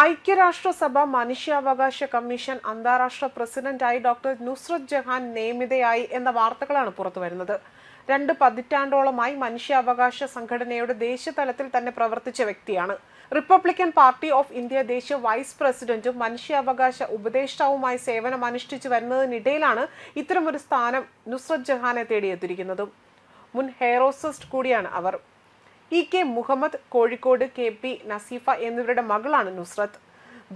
ഐക്യരാഷ്ട്രസഭ മനുഷ്യാവകാശ കമ്മീഷൻ അന്താരാഷ്ട്ര പ്രസിഡന്റായി ഡോക്ടർ നുസ്രത് ജഹാൻ നിയമിതയായി എന്ന വാർത്തകളാണ് പുറത്തുവരുന്നത് രണ്ട് പതിറ്റാണ്ടോളമായി മനുഷ്യാവകാശ സംഘടനയുടെ ദേശീയതലത്തിൽ തന്നെ പ്രവർത്തിച്ച വ്യക്തിയാണ്. റിപ്പബ്ലിക്കൻ പാർട്ടി ഓഫ് ഇന്ത്യ ദേശീയ വൈസ് പ്രസിഡന്റും മനുഷ്യാവകാശ ഉപദേഷ്ടാവുമായി സേവനം അനുഷ്ഠിച്ചു വരുന്നതിനിടയിലാണ് ഇത്തരമൊരു സ്ഥാനം നുസ്രത് ജഹാനെ തേടിയെത്തിയിരിക്കുന്നതും. മുൻ ഹെയറോസിസ്റ്റ് കൂടിയാണ് അവർ. E K Muhammad Kozhikode K P Naseefa എന്നിവരുടെ മകളാണ് നുസ്രത്ത്.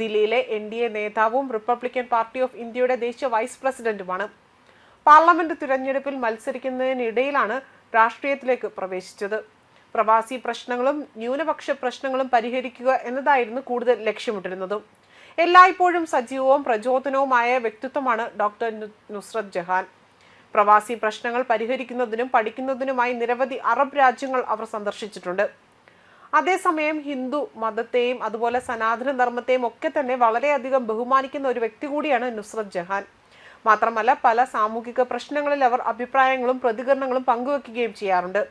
ദില്ലിയിലെ എൻ ഡി എ നേതാവും റിപ്പബ്ലിക്കൻ പാർട്ടി ഓഫ് ഇന്ത്യയുടെ ദേശീയ വൈസ് പ്രസിഡന്റുമാണ്. പാർലമെന്റ് തിരഞ്ഞെടുപ്പിൽ മത്സരിക്കുന്നതിനിടയിലാണ് രാഷ്ട്രീയത്തിലേക്ക് പ്രവേശിച്ചത്. പ്രവാസി പ്രശ്നങ്ങളും ന്യൂനപക്ഷ പ്രശ്നങ്ങളും പരിഹരിക്കുക എന്നതായിരുന്നു കൂടുതൽ ലക്ഷ്യമിട്ടിരുന്നതും. എല്ലായ്പ്പോഴും സജീവവും പ്രചോദനവുമായ വ്യക്തിത്വമാണ് ഡോക്ടർ നുസ്രത് ജഹാൻ. പ്രവാസി പ്രശ്നങ്ങൾ പരിഹരിക്കുന്നതിനും പഠിക്കുന്നതിനുമായി നിരവധി അറബ് രാജ്യങ്ങൾ അവർ സന്ദർശിച്ചിട്ടുണ്ട്. അതേസമയം ഹിന്ദു മതത്തെയും അതുപോലെ സനാതന ധർമ്മത്തെയും ഒക്കെ തന്നെ വളരെയധികം ബഹുമാനിക്കുന്ന ഒരു വ്യക്തി കൂടിയാണ് നുസ്രത് ജഹാൻ. മാത്രമല്ല പല സാമൂഹിക പ്രശ്നങ്ങളിൽ അവർ അഭിപ്രായങ്ങളും പ്രതികരണങ്ങളും പങ്കുവെക്കുകയും ചെയ്യാറുണ്ട്.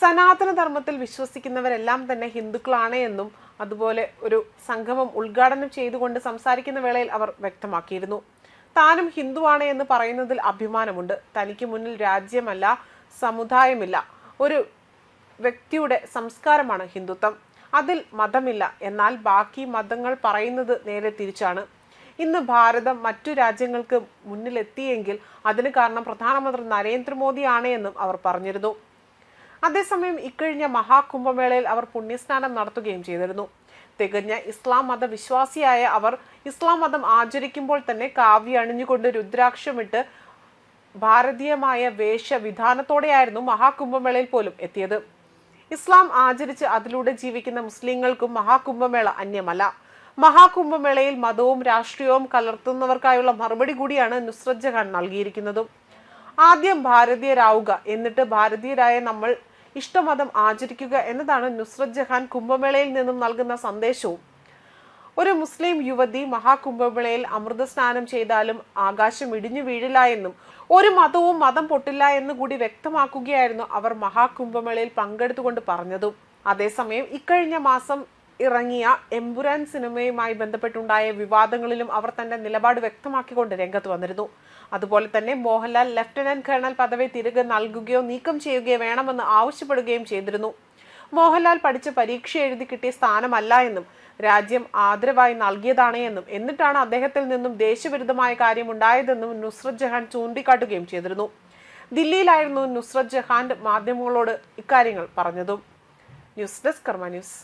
സനാതന ധർമ്മത്തിൽ വിശ്വസിക്കുന്നവരെല്ലാം തന്നെ ഹിന്ദുക്കളാണ് എന്നും അതുപോലെ ഒരു സംഗമം ഉദ്ഘാടനം ചെയ്തുകൊണ്ട് സംസാരിക്കുന്ന വേളയിൽ അവർ വ്യക്തമാക്കിയിരുന്നു. താനും ഹിന്ദുവാണ് എന്ന് പറയുന്നതിൽ അഭിമാനമുണ്ട്. തനിക്ക് മുന്നിൽ രാജ്യമല്ല സമുദായമില്ല. ഒരു വ്യക്തിയുടെ സംസ്കാരമാണ് ഹിന്ദുത്വം. അതിൽ മതമില്ല. എന്നാൽ ബാക്കി മതങ്ങൾ പറയുന്നത് നേരെ തിരിച്ചാണ്. ഇന്ന് ഭാരതം മറ്റു രാജ്യങ്ങൾക്ക് മുന്നിലെത്തിയെങ്കിൽ അതിന് കാരണം പ്രധാനമന്ത്രി നരേന്ദ്രമോദിയാണ് എന്നും അവർ പറഞ്ഞിരുന്നു. അതേസമയം ഇക്കഴിഞ്ഞ മഹാകുംഭമേളയിൽ അവർ പുണ്യസ്നാനം നടത്തുകയും ചെയ്തിരുന്നു. തികഞ്ഞ ഇസ്ലാം മത വിശ്വാസിയായ അവർ ഇസ്ലാം മതം ആചരിക്കുമ്പോൾ തന്നെ കാവ്യ അണിഞ്ഞുകൊണ്ട് രുദ്രാക്ഷമിട്ട് ഭാരതീയമായ വേഷവിധാനത്തോടെയായിരുന്നു മഹാകുംഭമേളയിൽ പോലും എത്തിയത്. ഇസ്ലാം ആചരിച്ച് അതിലൂടെ ജീവിക്കുന്ന മുസ്ലിങ്ങൾക്കും മഹാകുംഭമേള അന്യമല്ല. മഹാകുംഭമേളയിൽ മതവും രാഷ്ട്രീയവും കലർത്തുന്നവർക്കായുള്ള മറുപടി കൂടിയാണ് നുസ്രത് ജഹാൻ നൽകിയിരിക്കുന്നതും. ആദ്യം ഭാരതീയരാവുക എന്നിട്ട് ഭാരതീയരായ നമ്മൾ ഇഷ്ടമതം ആചരിക്കുക എന്നതാണ് നുസ്രത് ജഹാൻ കുംഭമേളയിൽ നിന്നും നൽകുന്ന സന്ദേശവും. ഒരു മുസ്ലിം യുവതി മഹാകുംഭമേളയിൽ അമൃത സ്നാനം ചെയ്താലും ആകാശം ഇടിഞ്ഞു വീഴില്ല എന്നും ഒരു മതവും മതം പൊട്ടില്ല എന്ന് കൂടി വ്യക്തമാക്കുകയായിരുന്നു അവർ മഹാകുംഭമേളയിൽ പങ്കെടുത്തുകൊണ്ട് പറഞ്ഞതും. അതേസമയം ഇക്കഴിഞ്ഞ മാസം ഇറങ്ങിയ എംപുരാൻ സിനിമയുമായി ബന്ധപ്പെട്ടുണ്ടായ വിവാദങ്ങളിലും അവർ തന്റെ നിലപാട് വ്യക്തമാക്കിക്കൊണ്ട് രംഗത്ത് വന്നിരുന്നു. അതുപോലെ തന്നെ മോഹൻലാൽ ലഫ്റ്റനന്റ് കേണൽ പദവി തിരികെ നൽകുകയോ നീക്കം ചെയ്യുകയോ വേണമെന്ന് ആവശ്യപ്പെടുകയും ചെയ്തിരുന്നു. മോഹൻലാൽ പഠിച്ച് പരീക്ഷ എഴുതി കിട്ടിയ സ്ഥാനമല്ല എന്നും രാജ്യം ആദരവായി നൽകിയതാണ് എന്നും എന്നിട്ടാണ് അദ്ദേഹത്തിൽ നിന്നും ദേശവിരുദ്ധമായ കാര്യം ഉണ്ടായതെന്നും നുസ്രത് ജഹാൻ ചൂണ്ടിക്കാട്ടുകയും ചെയ്തിരുന്നു. ദില്ലിയിലായിരുന്നു നുസ്രത് ജഹാൻ മാധ്യമങ്ങളോട് ഇക്കാര്യങ്ങൾ പറഞ്ഞതും. News desk Karma news.